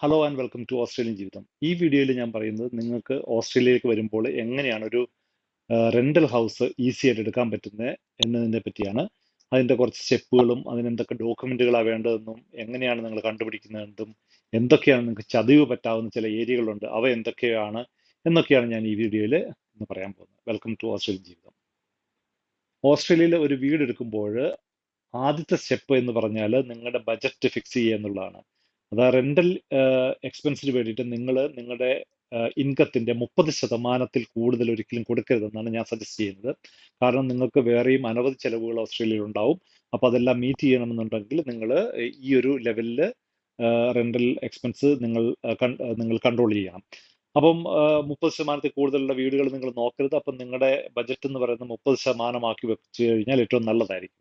Hello and welcome to Australian ജീവിതം ഈ വീഡിയോയിൽ ഞാൻ പറയുന്നത് നിങ്ങൾക്ക് ഓസ്ട്രേലിയയിലേക്ക് വരുമ്പോൾ എങ്ങനെയാണ് ഒരു റെന്റൽ ഹൗസ് ഈസി ആയിട്ട് എടുക്കാൻ പറ്റുന്നത് എന്നതിനെ പറ്റിയാണ്. അതിന്റെ കുറച്ച് സ്റ്റെപ്പുകളും അതിനെന്തൊക്കെ ഡോക്യുമെന്റുകളാണ് വേണ്ടതെന്നും എങ്ങനെയാണ് നിങ്ങൾ കണ്ടുപിടിക്കുന്നതെന്നും എന്തൊക്കെയാണ് നിങ്ങൾക്ക് ചതിവ് പറ്റാവുന്ന ചില ഏരിയകളുണ്ട് അവ എന്തൊക്കെയാണ് എന്നൊക്കെയാണ് ഞാൻ ഈ വീഡിയോയിൽ ഇന്ന് പറയാൻ പോകുന്നത്. വെൽക്കം ടു ഓസ്ട്രേലിയൻ ജീവിതം ഓസ്ട്രേലിയയിൽ ഒരു വീട് എടുക്കുമ്പോൾ ആദ്യത്തെ സ്റ്റെപ്പ് എന്ന് പറഞ്ഞാൽ നിങ്ങളുടെ ബജറ്റ് ഫിക്സ് ചെയ്യുക എന്നുള്ളതാണ്. അത് റെന്റൽ എക്സ്പെൻസിന് വേണ്ടിയിട്ട് നിങ്ങൾ നിങ്ങളുടെ ഇൻകത്തിന്റെ മുപ്പത് ശതമാനത്തിൽ കൂടുതൽ ഒരിക്കലും കൊടുക്കരുതെന്നാണ് ഞാൻ സജസ്റ്റ് ചെയ്യുന്നത്. കാരണം നിങ്ങൾക്ക് വേറെയും അനവധി ചെലവുകൾ ഓസ്ട്രേലിയയിൽ ഉണ്ടാവും അപ്പോൾ അതെല്ലാം മീറ്റ് ചെയ്യണമെന്നുണ്ടെങ്കിൽ നിങ്ങൾ ഈ ഒരു ലെവലിൽ റെന്റൽ എക്സ്പെൻസ് നിങ്ങൾ നിങ്ങൾ കൺട്രോൾ ചെയ്യണം. അപ്പം മുപ്പത് ശതമാനത്തിൽ കൂടുതലുള്ള വീടുകൾ നിങ്ങൾ നോക്കരുത്. അപ്പം നിങ്ങളുടെ ബജറ്റ് എന്ന് പറയുന്നത് മുപ്പത് ശതമാനമാക്കി വെച്ച് കഴിഞ്ഞാൽ ഏറ്റവും നല്ലതായിരിക്കും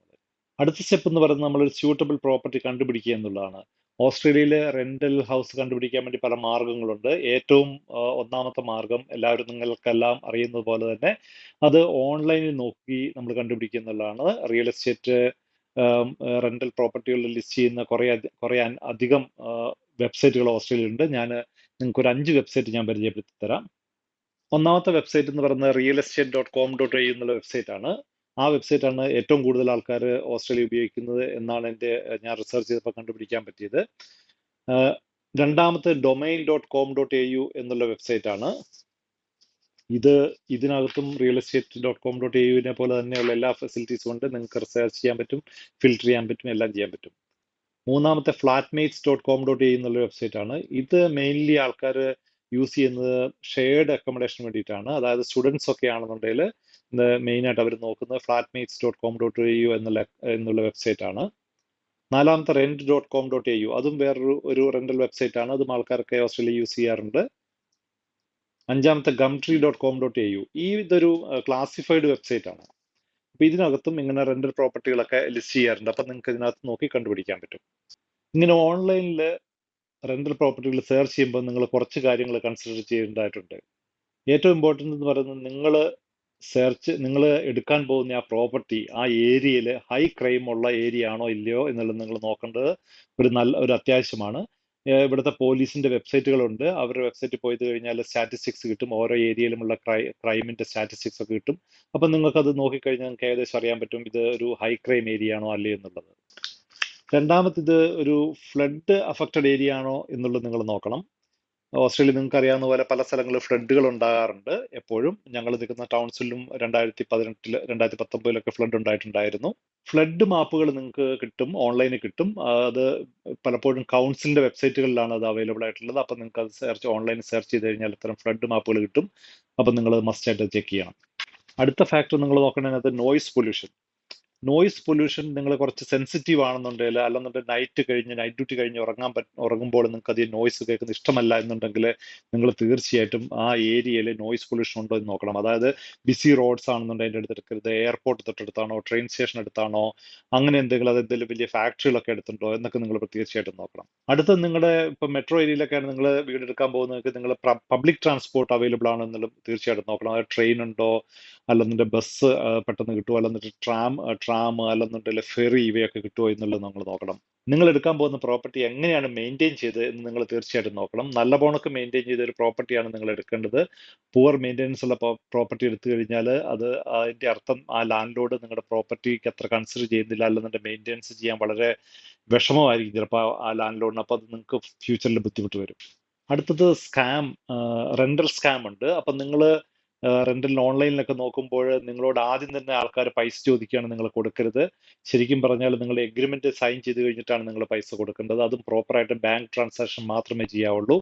അടുത്ത സ്റ്റെപ്പ് എന്ന് പറയുന്നത് നമ്മളൊരു സ്യൂട്ടബിൾ പ്രോപ്പർട്ടി കണ്ടുപിടിക്കുക എന്നുള്ളതാണ്. ഓസ്ട്രേലിയയിലെ റെന്റൽ ഹൗസ് കണ്ടുപിടിക്കാൻ വേണ്ടി പല മാർഗങ്ങളുണ്ട്. ഏറ്റവും ഒന്നാമത്തെ മാർഗം എല്ലാവരും നിങ്ങൾക്കെല്ലാം അറിയുന്നത് പോലെ തന്നെ അത് ഓൺലൈനിൽ നോക്കി നമ്മൾ കണ്ടുപിടിക്കുക എന്നുള്ളതാണ്. റിയൽ എസ്റ്റേറ്റ് റെന്റൽ പ്രോപ്പർട്ടികൾ ലിസ്റ്റ് ചെയ്യുന്ന കുറേ കുറേ അധികം വെബ്സൈറ്റുകൾ ഓസ്ട്രേലിയയിലുണ്ട്. ഞാൻ നിങ്ങൾക്ക് ഒരു അഞ്ച് വെബ്സൈറ്റ് ഞാൻ പരിചയപ്പെടുത്തി തരാം. ഒന്നാമത്തെ വെബ്സൈറ്റ് എന്ന് പറയുന്നത് real estate dot com dot എന്നുള്ള വെബ്സൈറ്റ് ആണ് ആ വെബ്സൈറ്റ് ആണ് ഏറ്റവും കൂടുതൽ ആൾക്കാർ ഓസ്ട്രേലിയ ഉപയോഗിക്കുന്നത് എന്നാണ് എന്റെ ഞാൻ റിസർച്ച് ചെയ്തപ്പോൾ കണ്ടുപിടിക്കാൻ പറ്റിയത്. രണ്ടാമത്തെ domain dot com dot A U എന്നുള്ള വെബ്സൈറ്റ് ആണ് ഇത് ഇതിനകത്തും real estate dot com dot A യുവിനെ പോലെ തന്നെയുള്ള എല്ലാ ഫെസിലിറ്റീസും ഉണ്ട്. നിങ്ങൾക്ക് റിസർച്ച് ചെയ്യാൻ പറ്റും ഫിൽറ്റർ ചെയ്യാൻ പറ്റും എല്ലാം ചെയ്യാൻ പറ്റും. മൂന്നാമത്തെ flatmates dot com dot A എന്നുള്ള വെബ്സൈറ്റ് ആണ് ഇത് മെയിൻലി ആൾക്കാർ യൂസ് ചെയ്യുന്നത് ഷെയർഡ് അക്കോമഡേഷന് വേണ്ടിയിട്ടാണ്. അതായത് സ്റ്റുഡൻസ് ഒക്കെ ആണെന്നുണ്ടെങ്കിൽ മെയിനായിട്ട് അവർ നോക്കുന്നത് flatmates dot com dot A U എന്നുള്ള എന്നുള്ള വെബ്സൈറ്റ് ആണ് നാലാമത്തെ rent dot com dot A U അതും വേറൊരു ഒരു റെന്റൽ വെബ്സൈറ്റ് ആണ്. അതും ആൾക്കാർക്ക് ഓസ്ട്രേലിയ യൂസ് ചെയ്യാറുണ്ട്. അഞ്ചാമത്തെ Gumtree dot com dot A U ഈ ഇതൊരു ക്ലാസിഫൈഡ് വെബ്സൈറ്റ് ആണ്. അപ്പോൾ ഇതിനകത്തും ഇങ്ങനെ റെന്റൽ പ്രോപ്പർട്ടികളൊക്കെ ലിസ്റ്റ് ചെയ്യാറുണ്ട്. അപ്പം നിങ്ങൾക്ക് ഇതിനകത്ത് നോക്കി കണ്ടുപിടിക്കാൻ പറ്റും. ഇങ്ങനെ ഓൺലൈനിൽ റെന്റൽ പ്രോപ്പർട്ടികൾ സെർച്ച് ചെയ്യുമ്പോൾ നിങ്ങൾ കുറച്ച് കാര്യങ്ങൾ കൺസിഡർ ചെയ്യേണ്ടതായിട്ടുണ്ട്. ഏറ്റവും ഇമ്പോർട്ടന്റ് എന്ന് പറയുന്നത് നിങ്ങൾ സെർച്ച് നിങ്ങൾ എടുക്കാൻ പോകുന്ന ആ പ്രോപ്പർട്ടി ആ ഏരിയയിൽ ഹൈ ക്രൈം ഉള്ള ഏരിയ ആണോ ഇല്ലയോ എന്നുള്ളത് നിങ്ങൾ നോക്കേണ്ടത് ഒരു നല്ല ഒരു അത്യാവശ്യമാണ്. ഇവിടുത്തെ പോലീസിന്റെ വെബ്സൈറ്റുകളുണ്ട് അവരുടെ വെബ്സൈറ്റിൽ പോയത് കഴിഞ്ഞാൽ സ്റ്റാറ്റിസ്റ്റിക്സ് കിട്ടും. ഓരോ ഏരിയയിലുമുള്ള ക്രൈ ക്രൈമിന്റെ സ്റ്റാറ്റിസ്റ്റിക്സ് ഒക്കെ കിട്ടും. അപ്പം നിങ്ങൾക്ക് അത് നോക്കിക്കഴിഞ്ഞാൽ നിങ്ങൾക്ക് ഏകദേശം അറിയാൻ പറ്റും ഇത് ഒരു ഹൈ ക്രൈം ഏരിയ ആണോ അല്ലേ എന്നുള്ളത്. രണ്ടാമത്തേത് ഒരു ഫ്ലഡ് അഫക്റ്റഡ് ഏരിയ ആണോ എന്നുള്ളത് നിങ്ങൾ നോക്കണം. ഓസ്ട്രേലിയ നിങ്ങൾക്ക് അറിയാവുന്ന പോലെ പല സ്ഥലങ്ങളിൽ ഫ്ലഡുകൾ ഉണ്ടാകാറുണ്ട്. എപ്പോഴും ഞങ്ങൾ നിൽക്കുന്ന ടൗൺസിലും രണ്ടായിരത്തി പതിനെട്ടിൽ രണ്ടായിരത്തി പത്തൊമ്പതിലൊക്കെ ഫ്ലഡ് ഉണ്ടായിട്ടുണ്ടായിരുന്നു ഫ്ലഡ് മാപ്പുകൾ നിങ്ങൾക്ക് കിട്ടും ഓൺലൈനിൽ കിട്ടും. അത് പലപ്പോഴും കൗൺസിലിന്റെ വെബ്സൈറ്റുകളിലാണ് അത് അവൈലബിൾ ആയിട്ടുള്ളത്. അപ്പം നിങ്ങൾക്ക് അത് സെർച്ച് ഓൺലൈനിൽ സെർച്ച് ചെയ്ത് കഴിഞ്ഞാൽ ഇത്തരം ഫ്ലഡ് മാപ്പുകൾ കിട്ടും. അപ്പം നിങ്ങൾ മസ്റ്റ് ആയിട്ട് ചെക്ക് ചെയ്യണം. അടുത്ത ഫാക്ടർ നിങ്ങൾ നോക്കേണ്ടത് നോയിസ് പൊല്യൂഷൻ നോയിസ് പൊല്യൂഷൻ നിങ്ങൾ കുറച്ച് സെൻസിറ്റീവ് ആണെന്നുണ്ടെങ്കിൽ അല്ലെന്നുണ്ടെങ്കിൽ നൈറ്റ് കഴിഞ്ഞ് നൈറ്റ് ഡ്യൂട്ടി കഴിഞ്ഞ് ഉറങ്ങാൻ ഉറങ്ങുമ്പോൾ നിങ്ങൾക്ക് അധികം നോയിസ് കേൾക്കുന്ന ഇഷ്ടമല്ല എന്നുണ്ടെങ്കിൽ നിങ്ങൾ തീർച്ചയായിട്ടും ആ ഏരിയയിൽ നോയിസ് പൊല്യൂഷൻ ഉണ്ടോ എന്ന് നോക്കണം. അതായത് ബിസി റോഡ്സ് ആണെന്നുണ്ടെങ്കിൽ അതിന്റെ അടുത്ത് എടുക്കരുത് എയർപോർട്ട് തൊട്ടടുത്താണോ ട്രെയിൻ സ്റ്റേഷൻ അടുത്താണോ അങ്ങനെ എന്തെങ്കിലും അത് എന്തെങ്കിലും വലിയ ഫാക്ടറികളൊക്കെ എടുത്തുണ്ടോ എന്നൊക്കെ നിങ്ങൾ തീർച്ചയായിട്ടും നോക്കണം. അടുത്ത നിങ്ങളുടെ ഇപ്പം മെട്രോ ഏരിയയിലൊക്കെയാണ് നിങ്ങൾ വീട് എടുക്കാൻ പോകുന്നത് നിങ്ങൾ പബ്ലിക് ട്രാൻസ്പോർട്ട് അവൈലബിൾ ആണോ എന്നുള്ളത് തീർച്ചയായിട്ടും നോക്കണം. ട്രെയിൻ ഉണ്ടോ അല്ലെന്നുണ്ടെങ്കിൽ ബസ് പെട്ടെന്ന് കിട്ടുമോ അല്ലെന്നിട്ട് ട്രാം ട്രാം അല്ലെന്നുണ്ടെങ്കിൽ ഫെറി ഇവയൊക്കെ കിട്ടുമോ എന്നുള്ളത് നമ്മൾ നോക്കണം. നിങ്ങൾ എടുക്കാൻ പോകുന്ന പ്രോപ്പർട്ടി എങ്ങനെയാണ് മെയിന്റെയിൻ ചെയ്ത് എന്ന് നിങ്ങൾ തീർച്ചയായിട്ടും നോക്കണം. നല്ല പോണക്ക് മെയിന്റെയിൻ ചെയ്ത ഒരു പ്രോപ്പർട്ടിയാണ് നിങ്ങൾ എടുക്കേണ്ടത്. പുവർ മെയിന്റെനൻസ് ഉള്ള പ്രോപ്പർട്ടി എടുത്തു കഴിഞ്ഞാൽ അത് അതിന്റെ അർത്ഥം ആ ലാൻഡ് ലോഡ് നിങ്ങളുടെ പ്രോപ്പർട്ടിക്ക് അത്ര കൺസിഡർ ചെയ്യുന്നില്ല അല്ലെന്നുണ്ടെങ്കിൽ മെയിന്റെനൻസ് ചെയ്യാൻ വളരെ വിഷമമായിരിക്കും ചിലപ്പോൾ ആ ലാൻഡ് ലോഡിന് അപ്പോൾ അത് നിങ്ങൾക്ക് ഫ്യൂച്ചറിൽ ബുദ്ധിമുട്ട് വരും. അടുത്തത് സ്കാം റെന്റൽ സ്കാം ഉണ്ട്. അപ്പം നിങ്ങൾ റെന്റൽ ഓൺലൈനിലൊക്കെ നോക്കുമ്പോൾ നിങ്ങളോട് ആദ്യം തന്നെ ആൾക്കാർ പൈസ ചോദിക്കുകയാണ് നിങ്ങൾ കൊടുക്കരുത്. ശരിക്കും പറഞ്ഞാൽ നിങ്ങൾ എഗ്രിമെന്റ് സൈൻ ചെയ്ത് കഴിഞ്ഞിട്ടാണ് നിങ്ങൾ പൈസ കൊടുക്കേണ്ടത്. അതും പ്രോപ്പറായിട്ട് ബാങ്ക് ട്രാൻസാക്ഷൻ മാത്രമേ ചെയ്യാവുള്ളൂ.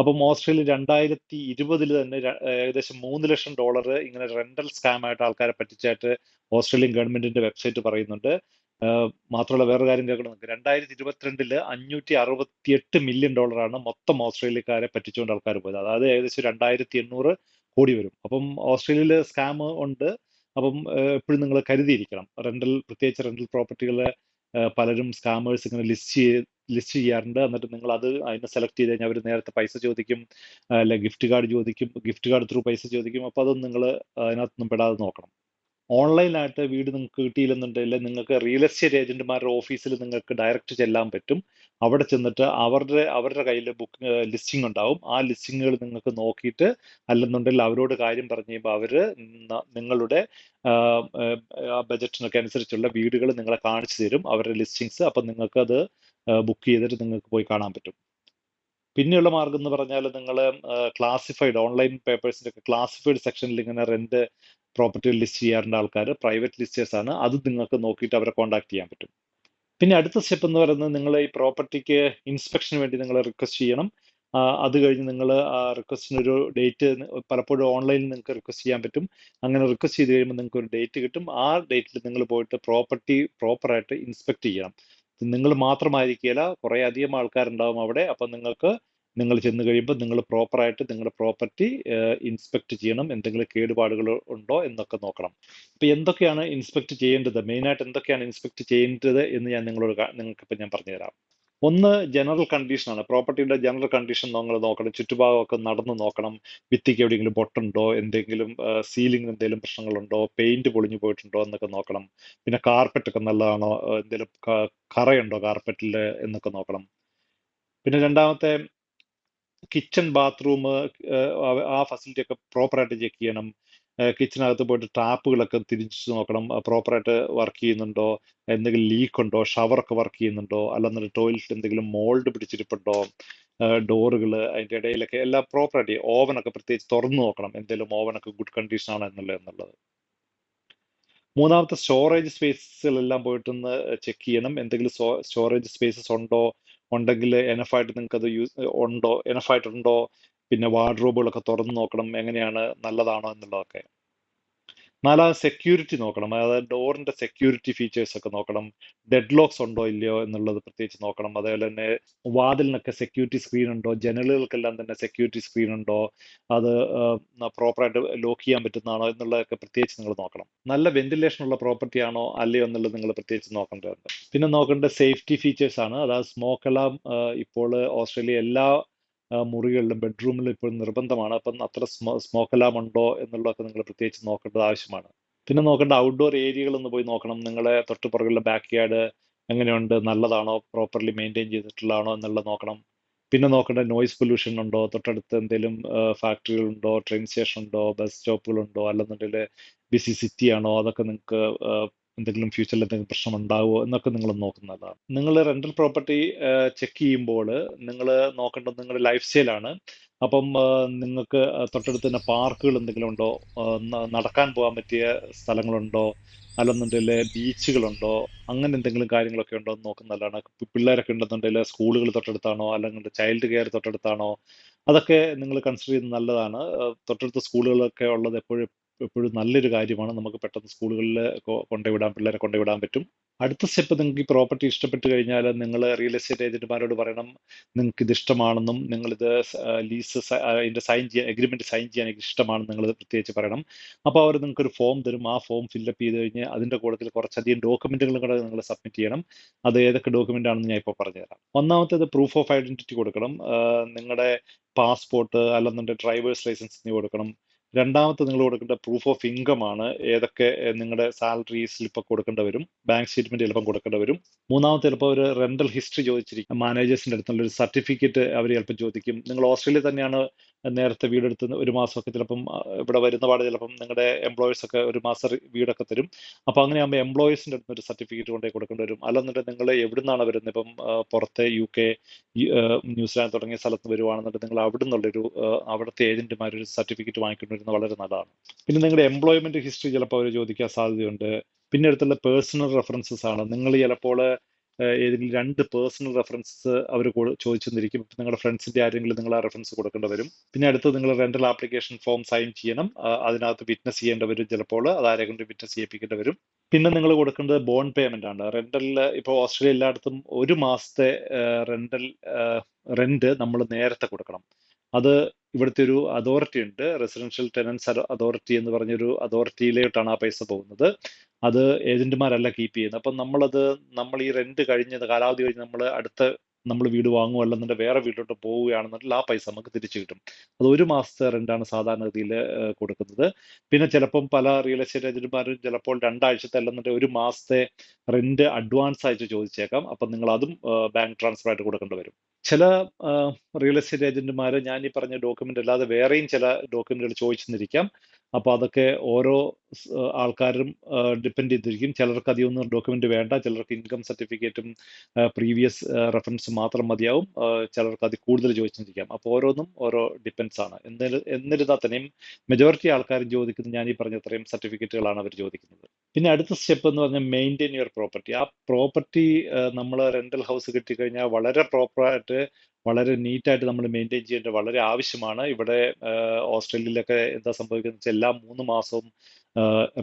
അപ്പം ഓസ്ട്രേലിയ രണ്ടായിരത്തി ഇരുപതിൽ തന്നെ ഏകദേശം മൂന്ന് ലക്ഷം ഡോളർ ഇങ്ങനെ റെന്റൽ സ്കാം ആയിട്ട് ആൾക്കാരെ പറ്റിച്ചായിട്ട് ഓസ്ട്രേലിയൻ ഗവൺമെന്റിന്റെ വെബ്സൈറ്റ് പറയുന്നുണ്ട്. മാത്രമല്ല വേറെ കാര്യം കേൾക്കണം രണ്ടായിരത്തി ഇരുപത്തിരണ്ടിൽ അഞ്ഞൂറ്റി അറുപത്തിയെട്ട് മില്യൺ ഡോളറാണ് മൊത്തം ഓസ്ട്രേലിയക്കാരെ പറ്റിച്ചുകൊണ്ട് ആൾക്കാർ പോയത്. അതായത് ഏകദേശം രണ്ടായിരത്തി എണ്ണൂറ് കോടി വരും. അപ്പം ഓസ്ട്രേലിയയിൽ സ്കാം ഉണ്ട്. അപ്പം എപ്പോഴും നിങ്ങൾ കരുതിയിരിക്കണം. റെന്റൽ പ്രത്യേകിച്ച് റെന്റൽ പ്രോപ്പർട്ടികൾ പലരും സ്കാമേഴ്സ് ഇങ്ങനെ ലിസ്റ്റ് ചെയ്ത് ലിസ്റ്റ് ചെയ്യാറുണ്ട്. എന്നിട്ട് നിങ്ങൾ അത് അതിനെ സെലക്ട് ചെയ്ത് കഴിഞ്ഞാൽ അവർ നേരത്തെ പൈസ ചോദിക്കും അല്ലെ ഗിഫ്റ്റ് കാർഡ് ചോദിക്കും ഗിഫ്റ്റ് കാർഡ് ത്രൂ പൈസ ചോദിക്കും. അപ്പോൾ അതൊന്നും നിങ്ങൾ അതിനകത്തൊന്നും പെടാതെ നോക്കണം. ഓൺലൈനായിട്ട് വീട് നിങ്ങൾക്ക് കിട്ടിയില്ലെന്നുണ്ടെങ്കിൽ നിങ്ങൾക്ക് റിയൽ എസ്റ്റേറ്റ് ഏജന്റുമാരുടെ ഓഫീസിൽ നിങ്ങൾക്ക് ഡയറക്റ്റ് ചെല്ലാൻ പറ്റും. അവിടെ ചെന്നിട്ട് അവരുടെ അവരുടെ കയ്യിൽ ബുക്ക് ലിസ്റ്റിംഗ് ഉണ്ടാവും. ആ ലിസ്റ്റിങ്ങുകൾ നിങ്ങൾക്ക് നോക്കിയിട്ട് അല്ലെന്നുണ്ടെങ്കിൽ അവരോട് കാര്യം പറഞ്ഞു കഴിയുമ്പോൾ അവർ നിങ്ങളുടെ ബജറ്റിനൊക്കെ അനുസരിച്ചുള്ള വീടുകൾ നിങ്ങളെ കാണിച്ചു തരും. അവരുടെ ലിസ്റ്റിങ്സ് അപ്പം നിങ്ങൾക്ക് അത് ബുക്ക് ചെയ്തിട്ട് നിങ്ങൾക്ക് പോയി കാണാൻ പറ്റും. പിന്നെയുള്ള മാർഗം എന്ന് പറഞ്ഞാൽ നിങ്ങൾ ക്ലാസിഫൈഡ് ഓൺലൈൻ പേപ്പേഴ്സിന്റെ ഒക്കെ ക്ലാസിഫൈഡ് സെക്ഷനിൽ ഇങ്ങനെ റെന്റ് പ്രോപ്പർട്ടി ലിസ്റ്റ് ചെയ്യാറുണ്ട് ആൾക്കാർ പ്രൈവറ്റ് ലിസ്റ്റേഴ്സ് ആണ്. അത് നിങ്ങൾക്ക് നോക്കിയിട്ട് അവരെ കോൺടാക്ട് ചെയ്യാൻ പറ്റും. പിന്നെ അടുത്ത സ്റ്റെപ്പ് എന്ന് പറയുന്നത് നിങ്ങൾ ഈ പ്രോപ്പർട്ടിക്ക് ഇൻസ്പെക്ഷന് വേണ്ടി നിങ്ങൾ റിക്വസ്റ്റ് ചെയ്യണം. അത് കഴിഞ്ഞ് നിങ്ങൾ റിക്വസ്റ്റിന് ഒരു ഡേറ്റ് പലപ്പോഴും ഓൺലൈനിൽ നിങ്ങൾക്ക് റിക്വസ്റ്റ് ചെയ്യാൻ പറ്റും. അങ്ങനെ റിക്വസ്റ്റ് ചെയ്ത് കഴിയുമ്പോൾ നിങ്ങൾക്ക് ഒരു ഡേറ്റ് കിട്ടും. ആ ഡേറ്റിൽ നിങ്ങൾ പോയിട്ട് പ്രോപ്പർട്ടി പ്രോപ്പറായിട്ട് ഇൻസ്പെക്ട് ചെയ്യണം. നിങ്ങൾ മാത്രമായിരിക്കില്ല കുറേ അധികം ആൾക്കാരുണ്ടാവും അവിടെ. അപ്പം നിങ്ങൾക്ക് നിങ്ങൾ ചെന്ന് കഴിയുമ്പോൾ നിങ്ങൾ പ്രോപ്പറായിട്ട് നിങ്ങളുടെ പ്രോപ്പർട്ടി ഇൻസ്പെക്ട് ചെയ്യണം. എന്തെങ്കിലും കേടുപാടുകൾ ഉണ്ടോ എന്നൊക്കെ നോക്കണം. ഇപ്പം എന്തൊക്കെയാണ് ഇൻസ്പെക്ട് ചെയ്യേണ്ടത്? മെയിനായിട്ട് എന്തൊക്കെയാണ് ഇൻസ്പെക്ട് ചെയ്യേണ്ടത് എന്ന് ഞാൻ നിങ്ങളോട് നിങ്ങൾക്കിപ്പോൾ ഞാൻ പറഞ്ഞുതരാം. ഒന്ന് ജനറൽ കണ്ടീഷനാണ് പ്രോപ്പർട്ടിയുടെ ജനറൽ കണ്ടീഷൻ നിങ്ങൾ നോക്കണം. ചുറ്റുഭാഗമൊക്കെ നടന്ന് നോക്കണം. ഭിത്തിക്ക് എവിടെയെങ്കിലും പൊട്ടുണ്ടോ? എന്തെങ്കിലും സീലിംഗ് എന്തെങ്കിലും പ്രശ്നങ്ങളുണ്ടോ? പെയിന്റ് പൊളിഞ്ഞു പോയിട്ടുണ്ടോ എന്നൊക്കെ നോക്കണം. പിന്നെ കാർപ്പറ്റ് ഒക്കെ നല്ലതാണോ? എന്തെങ്കിലും കറയുണ്ടോ കാർപ്പറ്റിൽ എന്നൊക്കെ നോക്കണം. പിന്നെ രണ്ടാമത്തെ കിച്ചൺ ബാത്റൂം ആ ഫെസിലിറ്റി ഒക്കെ പ്രോപ്പറായിട്ട് ചെക്ക് ചെയ്യണം. കിച്ചണകത്ത് പോയിട്ട് ടാപ്പുകളൊക്കെ തിരിച്ചു നോക്കണം. പ്രോപ്പറായിട്ട് വർക്ക് ചെയ്യുന്നുണ്ടോ? എന്തെങ്കിലും ലീക്ക് ഉണ്ടോ? ഷവറൊക്കെ വർക്ക് ചെയ്യുന്നുണ്ടോ? അല്ലെന്നുണ്ടെങ്കിൽ ടോയ്ലറ്റ് എന്തെങ്കിലും മോൾഡ് പിടിച്ചിരിപ്പുണ്ടോ? ഡോറുകൾ അതിന്റെ ഇടയിലൊക്കെ എല്ലാം പ്രോപ്പറായിട്ട് ഓവനൊക്കെ പ്രത്യേകിച്ച് തുറന്നു നോക്കണം. എന്തെങ്കിലും ഓവനൊക്കെ ഗുഡ് കണ്ടീഷൻ ആണോ എന്നുള്ളത് എന്നുള്ളത്. മൂന്നാമത്തെ സ്റ്റോറേജ് സ്പേസുകളെല്ലാം പോയിട്ടൊന്ന് ചെക്ക് ചെയ്യണം. എന്തെങ്കിലും സ്റ്റോറേജ് സ്പേസസ് ഉണ്ടോ? ഉണ്ടെങ്കിൽ എനഫായിട്ട് നിങ്ങൾക്ക് അത് യൂസ് ഉണ്ടോ എനഫായിട്ടുണ്ടോ? പിന്നെ വാർഡ്രോബുകളൊക്കെ തുറന്ന് നോക്കണം എങ്ങനെയാണ് നല്ലതാണോ എന്നുള്ളതൊക്കെ. നാലാമത് സെക്യൂരിറ്റി നോക്കണം. അതായത് ഡോറിന്റെ സെക്യൂരിറ്റി ഫീച്ചേഴ്സ് ഒക്കെ നോക്കണം. ഡെഡ് ലോക്സ് ഉണ്ടോ ഇല്ലയോ എന്നുള്ളത് പ്രത്യേകിച്ച് നോക്കണം. അതേപോലെ തന്നെ വാതിലിനൊക്കെ സെക്യൂരിറ്റി സ്ക്രീൻ ഉണ്ടോ? ജനലുകൾക്കെല്ലാം തന്നെ സെക്യൂരിറ്റി സ്ക്രീൻ ഉണ്ടോ? അത് പ്രോപ്പറായിട്ട് ലോക്ക് ചെയ്യാൻ പറ്റുന്നതാണോ എന്നുള്ളതൊക്കെ പ്രത്യേകിച്ച് നിങ്ങൾ നോക്കണം. നല്ല വെന്റിലേഷൻ ഉള്ള പ്രോപ്പർട്ടി ആണോ അല്ലയോ എന്നുള്ളത് നിങ്ങൾ പ്രത്യേകിച്ച് നോക്കേണ്ടതുണ്ട്. പിന്നെ നോക്കേണ്ട സേഫ്റ്റി ഫീച്ചേഴ്സ് ആണ്. അതായത് സ്മോക്ക് എല്ലാം ഇപ്പോൾ ഓസ്ട്രേലിയ എല്ലാ മുറികളിലും ബെഡ്റൂമിലും ഇപ്പോൾ നിർബന്ധമാണ്. അപ്പം അത്ര സ്മോ സ്മോക്ക് അലാം ഉണ്ടോ എന്നുള്ളതൊക്കെ നിങ്ങൾ പ്രത്യേകിച്ച് നോക്കേണ്ടത് ആവശ്യമാണ്. പിന്നെ നോക്കേണ്ട ഔട്ട്ഡോർ ഏരിയകൾ ഒന്ന് പോയി നോക്കണം. നിങ്ങളെ തൊട്ട് പുറകിലെ ബാക്ക് യാർഡ് എങ്ങനെയുണ്ട്? നല്ലതാണോ? പ്രോപ്പർലി മെയിന്റെയിൻ ചെയ്തിട്ടുള്ളതാണോ എന്നുള്ളത് നോക്കണം. പിന്നെ നോക്കേണ്ട നോയ്സ് പൊല്യൂഷൻ ഉണ്ടോ? തൊട്ടടുത്ത് എന്തെങ്കിലും ഫാക്ടറികളുണ്ടോ ട്രെയിൻ സ്റ്റേഷൻ ഉണ്ടോ? ബസ് സ്റ്റോപ്പുകളുണ്ടോ അല്ലെന്നുണ്ടെങ്കിൽ ബിസി സിറ്റി ആണോ? അതൊക്കെ നിങ്ങൾക്ക് എന്തെങ്കിലും ഫ്യൂച്ചറിൽ എന്തെങ്കിലും പ്രശ്നം ഉണ്ടാവുമോ എന്നൊക്കെ നിങ്ങൾ നോക്കുന്നതാണ്. നിങ്ങൾ റെന്റൽ പ്രോപ്പർട്ടി ചെക്ക് ചെയ്യുമ്പോൾ നിങ്ങൾ നോക്കേണ്ടത് നിങ്ങളുടെ ലൈഫ് സ്റ്റൈലാണ് അപ്പം നിങ്ങൾക്ക് തൊട്ടടുത്ത് തന്നെ പാർക്കുകൾ എന്തെങ്കിലും ഉണ്ടോ? നടക്കാൻ പോകാൻ പറ്റിയ സ്ഥലങ്ങളുണ്ടോ? അല്ലെന്നുണ്ടെങ്കിൽ ബീച്ചുകളുണ്ടോ അങ്ങനെ എന്തെങ്കിലും കാര്യങ്ങളൊക്കെ ഉണ്ടോ എന്ന് നോക്കുന്നതാണ്. പിള്ളേരൊക്കെ ഉണ്ടെന്നുണ്ടെങ്കിൽ സ്കൂളുകൾ തൊട്ടടുത്താണോ? അല്ലെങ്കിൽ ചൈൽഡ് കെയർ തൊട്ടടുത്താണോ? അതൊക്കെ നിങ്ങൾ കൺസിഡർ ചെയ്യുന്നത് നല്ലതാണ്. തൊട്ടടുത്ത സ്കൂളുകളൊക്കെ ഉള്ളത് എപ്പോഴും എപ്പോഴും നല്ലൊരു കാര്യമാണ്. നമുക്ക് പെട്ടെന്ന് സ്കൂളുകളിൽ കൊണ്ടുവിടാൻ പിള്ളേരെ കൊണ്ടുവിടാൻ പറ്റും. അടുത്ത സ്റ്റെപ്പ് നിങ്ങൾക്ക് ഈ പ്രോപ്പർട്ടി ഇഷ്ടപ്പെട്ട് കഴിഞ്ഞാൽ നിങ്ങൾ റിയൽ എസ്റ്റേറ്റ് ഏജന്റുമാരോട് പറയണം. നിങ്ങൾക്ക് ഇത് ഇഷ്ടമാണെന്നും നിങ്ങളിത് ലീസ് അതിന്റെ സൈൻ ചെയ്യാൻ എഗ്രിമെന്റ് സൈൻ ചെയ്യാൻ ഇഷ്ടമാണെന്ന് നിങ്ങൾ പ്രത്യേകിച്ച് പറയണം. അപ്പോൾ അവർ നിങ്ങൾക്ക് ഒരു ഫോം തരും. ആ ഫോം ഫില്ലപ്പ് ചെയ്ത് കഴിഞ്ഞ് അതിന്റെ കൂട്ടത്തിൽ കുറച്ചധികം ഡോക്യുമെന്റുകളും കൂടെ നിങ്ങൾ സബ്മിറ്റ് ചെയ്യണം. അത് ഏതൊക്കെ ഡോക്യുമെന്റ് ആണെന്ന് ഞാൻ ഇപ്പോൾ പറഞ്ഞുതരാം. ഒന്നാമത്തേത് പ്രൂഫ് ഓഫ് ഐഡന്റിറ്റി കൊടുക്കണം. നിങ്ങളുടെ പാസ്പോർട്ട് അല്ലെന്നുണ്ടെങ്കിൽ ഡ്രൈവേഴ്സ് ലൈസൻസ് നീ കൊടുക്കണം. രണ്ടാമത്തെ നിങ്ങൾ കൊടുക്കേണ്ട പ്രൂഫ് ഓഫ് ഇൻകം ആണ് ഏതൊക്കെ നിങ്ങളുടെ സാലറി സ്ലിപ്പ് കൊടുക്കേണ്ടി വരും ബാങ്ക് സ്റ്റേറ്റ്മെന്റ് ചിലപ്പം കൊടുക്കേണ്ടി വരും. മൂന്നാമത്തെ ചിലപ്പോൾ ഒരു റെന്റൽ ഹിസ്റ്ററി ചോദിച്ചിരിക്കും. മാനേജേഴ്സിന്റെ അടുത്തുള്ള ഒരു സർട്ടിഫിക്കറ്റ് അവർ ചിലപ്പോൾ ചോദിക്കും. നിങ്ങൾ ഓസ്ട്രേലിയ തന്നെയാണ് നേരത്തെ വീടെടുത്ത് ഒരു മാസമൊക്കെ ചിലപ്പം ഇവിടെ വരുന്ന പാടെ ചിലപ്പം നിങ്ങളുടെ എംപ്ലോയീസ് ഒക്കെ ഒരു മാസം വീടൊക്കെ തരും. അപ്പോൾ അങ്ങനെയാകുമ്പോൾ എംപ്ലോയീസിന്റെ അടുത്ത് ഒരു സർട്ടിഫിക്കറ്റ് കൊണ്ടേ കൊടുക്കേണ്ടി വരും. അല്ലെന്നുണ്ടെങ്കിൽ നിങ്ങൾ എവിടുന്നാണ് വരുന്നത്? ഇപ്പം പുറത്തെ യു കെ ന്യൂസിലാൻഡ് തുടങ്ങിയ സ്ഥലത്ത് വരുവാണെന്നുണ്ടെങ്കിൽ നിങ്ങൾ അവിടെ നിന്നുള്ളൊരു അവിടുത്തെ ഏജന്റുമാരൊരു സർട്ടിഫിക്കറ്റ് വാങ്ങിക്കൊണ്ട് വരുന്നത് വളരെ നല്ലതാണ്. പിന്നെ നിങ്ങളുടെ എംപ്ലോയ്മെന്റ് ഹിസ്റ്ററി ചിലപ്പോൾ അവർ ചോദിക്കാൻ സാധ്യതയുണ്ട്. പിന്നെ അടുത്തുള്ള പേഴ്സണൽ റെഫറൻസസ് ആണ്. നിങ്ങൾ ചിലപ്പോൾ ഏതെങ്കിലും രണ്ട് പേഴ്സണൽ റെഫറൻസ് അവർ ചോദിച്ചെന്നിരിക്കും നിങ്ങളുടെ ഫ്രണ്ട്സിന്റെ ആരെങ്കിലും നിങ്ങൾ ആ റെഫറൻസ് കൊടുക്കേണ്ടി വരും. പിന്നെ അടുത്ത് നിങ്ങൾ റെന്റൽ ആപ്ലിക്കേഷൻ ഫോം സൈൻ ചെയ്യണം. അതിനകത്ത് വിറ്റ്നസ് ചെയ്യേണ്ടി വരും ചിലപ്പോൾ. അത് ആരെങ്കിലും വിറ്റ്നസ് ചെയ്യിപ്പിക്കേണ്ടി വരും. പിന്നെ നിങ്ങൾ കൊടുക്കേണ്ടത് ബോൺ പേയ്മെന്റ് ആണ്. റെന്റലിൽ ഇപ്പോൾ ഓസ്ട്രേലിയ എല്ലായിടത്തും ഒരു മാസത്തെ റെന്റൽ റെന്റ് നമ്മൾ നേരത്തെ കൊടുക്കണം. അത് ഇവിടുത്തെ ഒരു അതോറിറ്റി ഉണ്ട്. റെസിഡൻഷ്യൽ ടെനൻസ് അതോറിറ്റി എന്ന് പറഞ്ഞൊരു അതോറിറ്റിയിലോട്ടാണ് ആ പൈസ പോകുന്നത്. അത് ഏജന്റുമാരല്ല കീപ്പ് ചെയ്യുന്നത്. അപ്പം നമ്മളത് നമ്മൾ ഈ റെന്റ് കഴിഞ്ഞ് കാലാവധി കഴിഞ്ഞ് നമ്മൾ അടുത്ത നമ്മൾ വീട് വാങ്ങുമല്ലെന്നുണ്ട് വേറെ വീട്ടിലോട്ട് പോവുകയാണെന്നുണ്ടെങ്കിൽ ആ പൈസ നമുക്ക് തിരിച്ചു കിട്ടും. അത് ഒരു മാസത്തെ റെന്റാണ് സാധാരണഗതിയിൽ കൊടുക്കുന്നത്. പിന്നെ ചിലപ്പം പല റിയൽ എസ്റ്റേറ്റ് ഏജന്റുമാരും ചിലപ്പോൾ രണ്ടാഴ്ചത്തെ അല്ലെന്നുണ്ടെങ്കിൽ ഒരു മാസത്തെ റെന്റ് അഡ്വാൻസ് ആയിട്ട് ചോദിച്ചേക്കാം. അപ്പം നിങ്ങൾ അതും ബാങ്ക് ട്രാൻസ്ഫർ ആയിട്ട് കൊടുക്കേണ്ടി വരും. ചില റിയൽ എസ്റ്റേറ്റ് ഏജന്റുമാർ ഞാൻ ഈ പറഞ്ഞ ഡോക്യുമെന്റ് അല്ലാതെ വേറെയും ചില ഡോക്യുമെന്റുകൾ ചോദിച്ചെന്നിരിക്കാം അപ്പോൾ അതൊക്കെ ഓരോ ആൾക്കാരും ഡിപ്പെൻഡ് ചെയ്തിരിക്കും. ചിലർക്ക് അധികമൊന്നും ഡോക്യുമെന്റ് വേണ്ട. ചിലർക്ക് ഇൻകം സർട്ടിഫിക്കറ്റും പ്രീവിയസ് റെഫറൻസ് മാത്രം മതിയാവും. ചിലർക്ക് അതിൽ കൂടുതൽ ചോദിച്ചിരിക്കാം. അപ്പോൾ ഓരോന്നും ഓരോ ഡിപ്പെൻസ് ആണ്. എന്നിരു എന്നിരുന്നാൽ തന്നെയും മെജോറിറ്റി ആൾക്കാരും ചോദിക്കുന്നത് ഞാൻ ഈ പറഞ്ഞ അത്രയും സർട്ടിഫിക്കറ്റുകളാണ് അവർ ചോദിക്കുന്നത്. പിന്നെ അടുത്ത സ്റ്റെപ്പ് എന്ന് പറഞ്ഞാൽ മെയിന്റെയിൻ യുവർ പ്രോപ്പർട്ടി ആ പ്രോപ്പർട്ടി നമ്മൾ റെന്റൽ ഹൗസ് കിട്ടിക്കഴിഞ്ഞാൽ വളരെ പ്രോപ്പറായിട്ട് വളരെ നീറ്റായിട്ട് നമ്മൾ മെയിന്റെയിൻ ചെയ്യേണ്ടത് വളരെ ആവശ്യമാണ്. ഇവിടെ ഓസ്ട്രേലിയയിലൊക്കെ എന്താ സംഭവിക്കുന്നത് വെച്ചാൽ എല്ലാ മൂന്ന് മാസവും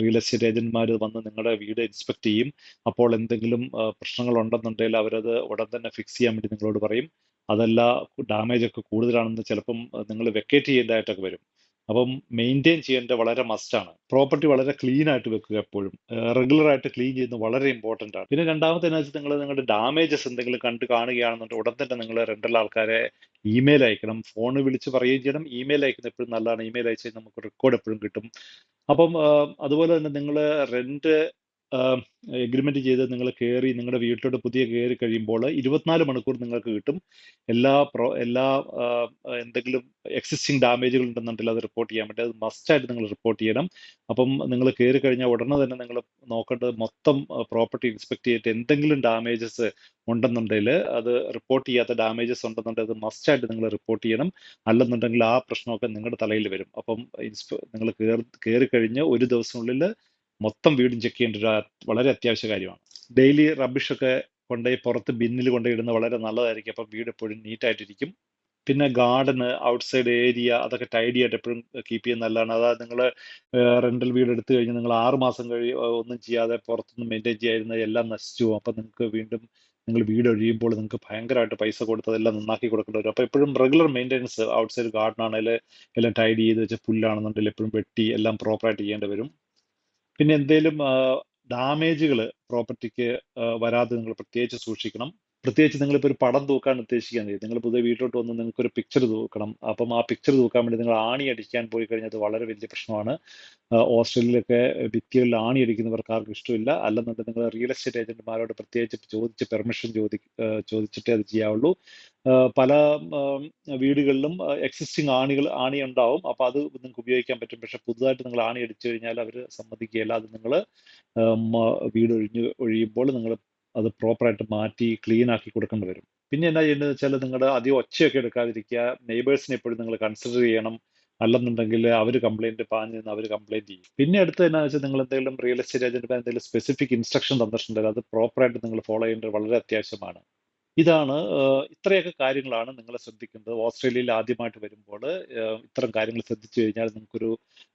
റിയൽ എസ്റ്റേറ്റ് ഏജന്റ്മാർ വന്ന് നിങ്ങളുടെ വീട് ഇൻസ്പെക്ട് ചെയ്യും. അപ്പോൾ എന്തെങ്കിലും പ്രശ്നങ്ങൾ ഉണ്ടെന്നുണ്ടെങ്കിൽ അവരത് ഉടൻ തന്നെ ഫിക്സ് ചെയ്യാൻ വേണ്ടി നിങ്ങളോട് പറയും. അതല്ല ഡാമേജ് ഒക്കെ കൂടുതലാണെന്ന് ചിലപ്പം നിങ്ങൾ വെക്കേറ്റ് ചെയ്യേണ്ടതായിട്ടൊക്കെ വരും. അപ്പം മെയിന്റെയിൻ ചെയ്യേണ്ടത് വളരെ മസ്റ്റാണ് പ്രോപ്പർട്ടി വളരെ ക്ലീൻ ആയിട്ട് വെക്കുക എപ്പോഴും. റെഗുലർ ആയിട്ട് ക്ലീൻ ചെയ്യുന്നത് വളരെ ഇമ്പോർട്ടന്റ് ആണ്. പിന്നെ രണ്ടാമത്തെ എന്ന് വെച്ചാൽ നിങ്ങൾ നിങ്ങളുടെ ഡാമേജസ് എന്തെങ്കിലും കണ്ട് കാണുകയാണെന്നുണ്ടെങ്കിൽ ഉടൻ തന്നെ നിങ്ങൾ റെന്റൽ ആൾക്കാരെ ഇമെയിൽ അയക്കണം. ഫോൺ വിളിച്ച് പറയുകയും ചെയ്യണം. ഇമെയിൽ അയക്കുന്ന എപ്പോഴും നല്ലതാണ്. ഇമെയിൽ അയച്ചാൽ നമുക്ക് റെക്കോർഡ് എപ്പോഴും കിട്ടും. അപ്പം അതുപോലെ തന്നെ നിങ്ങൾ റെന്റ് എഗ്രിമെന്റ് ചെയ്ത് നിങ്ങൾ കയറി നിങ്ങളുടെ വീട്ടിലോട്ട് പുതിയ കയറി കഴിയുമ്പോൾ ഇരുപത്തിനാല് മണിക്കൂർ നിങ്ങൾക്ക് കിട്ടും. എല്ലാ പ്രോ എല്ലാ എന്തെങ്കിലും എക്സിസ്റ്റിംഗ് ഡാമേജുകൾ ഉണ്ടെന്നുണ്ടെങ്കിൽ അത് റിപ്പോർട്ട് ചെയ്യാൻ പറ്റും. അത് മസ്റ്റായിട്ട് നിങ്ങൾ റിപ്പോർട്ട് ചെയ്യണം. അപ്പം നിങ്ങൾ കയറി കഴിഞ്ഞാൽ ഉടനെ തന്നെ നിങ്ങൾ നോക്കേണ്ടത് മൊത്തം പ്രോപ്പർട്ടി ഇൻസ്പെക്ട് ചെയ്തിട്ട് എന്തെങ്കിലും ഡാമേജസ് ഉണ്ടെന്നുണ്ടെങ്കിൽ അത് റിപ്പോർട്ട് ചെയ്യാത്ത ഡാമേജസ് ഉണ്ടെന്നുണ്ടെങ്കിൽ അത് മസ്റ്റായിട്ട് നിങ്ങൾ റിപ്പോർട്ട് ചെയ്യണം. അല്ലെന്നുണ്ടെങ്കിൽ ആ പ്രശ്നമൊക്കെ നിങ്ങളുടെ തലയിൽ വരും. അപ്പം ഇൻസ്പെ നിങ്ങൾ കയറി കഴിഞ്ഞ് ഒരു ദിവസത്തിനുള്ളിൽ മൊത്തം വീടും ചെക്ക് ചെയ്യേണ്ട ഒരു വളരെ അത്യാവശ്യ കാര്യമാണ്. ഡെയിലി റബ്ബിഷൊക്കെ കൊണ്ടുപോയി പുറത്ത് ബിന്നിൽ കൊണ്ടുപോയി ഇടുന്നത് വളരെ നല്ലതായിരിക്കും. അപ്പം വീട് എപ്പോഴും നീറ്റായിട്ടിരിക്കും പിന്നെ ഗാർഡന് ഔട്ട്സൈഡ് ഏരിയ അതൊക്കെ ടൈഡി ആയിട്ട് എപ്പോഴും കീപ്പ് ചെയ്യുന്ന നല്ലതാണ്. അതായത് നിങ്ങൾ റെന്റൽ വീട് എടുത്തു കഴിഞ്ഞാൽ നിങ്ങൾ ആറ് മാസം കഴി ഒന്നും ചെയ്യാതെ പുറത്തുനിന്ന് മെയിന്റെയിൻ ചെയ്യാതിരുന്ന എല്ലാം നശിച്ചു പോകും. അപ്പം നിങ്ങൾക്ക് വീണ്ടും നിങ്ങൾ വീട് ഒഴിയുമ്പോൾ നിങ്ങൾക്ക് ഭയങ്കരമായിട്ട് പൈസ കൊടുത്ത് അതെല്ലാം നന്നാക്കി കൊടുക്കേണ്ടി വരും. അപ്പോൾ എപ്പോഴും റെഗുലർ മെയിന്റെനൻസ് ഔട്ട്സൈഡ് ഗാർഡൻ ആണെങ്കിൽ എല്ലാം ടൈഡ് ചെയ്ത് വെച്ച് പുല്ലാണെന്നുണ്ടെങ്കിൽ എപ്പോഴും വെട്ടി എല്ലാം പ്രോപ്പറായിട്ട് ചെയ്യേണ്ടി വരും. പിന്നെ എന്തെങ്കിലും ഡാമേജുകൾ പ്രോപ്പർട്ടിക്ക് വരാതെ നിങ്ങൾ പ്രത്യേകിച്ച് സൂക്ഷിക്കണം. പ്രത്യേകിച്ച് നിങ്ങളിപ്പോൾ ഒരു പടം തൂക്കാൻ ഉദ്ദേശിക്കുന്നത് നിങ്ങൾ പുതിയ വീട്ടിലോട്ട് വന്ന് നിങ്ങൾക്ക് ഒരു പിക്ചർ തൂക്കണം. അപ്പം ആ പിക്ചർ തൂക്കാൻ വേണ്ടി നിങ്ങൾ ആണി അടിക്കാൻ പോയി കഴിഞ്ഞാൽ അത് വളരെ വലിയ പ്രശ്നമാണ്. ഓസ്ട്രേലിയയിലൊക്കെ ഭിത്തികളിൽ ആണി അടിക്കുന്നവർക്ക് ആർക്കും ഇഷ്ടമില്ല. അല്ലെന്നുണ്ടെങ്കിൽ നിങ്ങൾ റിയൽ എസ്റ്റേറ്റ് ഏജന്റുമാരോട് പ്രത്യേകിച്ച് ചോദിച്ച് പെർമിഷൻ ചോദി ചോദിച്ചിട്ടേ അത് ചെയ്യാവുള്ളൂ. പല വീടുകളിലും എക്സിസ്റ്റിംഗ് ആണികൾ ആണി ഉണ്ടാവും. അപ്പോൾ അത് നിങ്ങൾക്ക് ഉപയോഗിക്കാൻ പറ്റും. പക്ഷെ പുതുതായിട്ട് നിങ്ങൾ ആണി അടിച്ചു കഴിഞ്ഞാൽ അവർ സമ്മതിക്കുകയില്ല. അത് നിങ്ങൾ വീട് ഒഴിഞ്ഞ് ഒഴിയുമ്പോൾ നിങ്ങൾ അത് പ്രോപ്പറായിട്ട് മാറ്റി ക്ലീൻ ആക്കി കൊടുക്കേണ്ടി വരും. പിന്നെ എന്നാ ചെയ്യേണ്ടത് വെച്ചാൽ നിങ്ങളുടെ അധികം ഒച്ചയൊക്കെ എടുക്കാതിരിക്കുക. നെയ്ബേഴ്സിനെ എപ്പോഴും നിങ്ങൾ കൺസിഡർ ചെയ്യണം. അല്ലെന്നുണ്ടെങ്കിൽ അവർ കംപ്ലൈന്റ് പാഞ്ഞ് നിന്ന് അവർ കംപ്ലൈന്റ് ചെയ്യും. പിന്നെ അടുത്ത് എന്നാ വെച്ചാൽ നിങ്ങൾ എന്തെങ്കിലും റിയൽ എസ്റ്റേറ്റ് ഏജന്റ് എന്തെങ്കിലും സ്പെസിഫിക് ഇൻസ്ട്രക്ഷൻ തന്നിട്ടുണ്ടെങ്കിൽ അത് പ്രോപ്പറായിട്ട് നിങ്ങൾ ഫോളോ ചെയ്യേണ്ടത് വളരെ അത്യാവശ്യമാണ്. ഇതാണ് ഇത്രയൊക്കെ കാര്യങ്ങളാണ് നിങ്ങൾ ശ്രദ്ധിക്കുന്നത് ഓസ്ട്രേലിയയിൽ ആദ്യമായിട്ട് വരുമ്പോൾ ഇത്തരം കാര്യങ്ങൾ ശ്രദ്ധിച്ചു കഴിഞ്ഞാൽ നിങ്ങൾക്കൊരു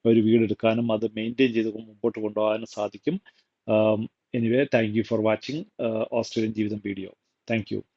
ഒരു വീടെടുക്കാനും അത് മെയിന്റെയിൻ ചെയ്ത് മുമ്പോട്ട് കൊണ്ടുപോകാനും സാധിക്കും. Anyway, thank you for watching uh, Australian Jeevism video. Thank you.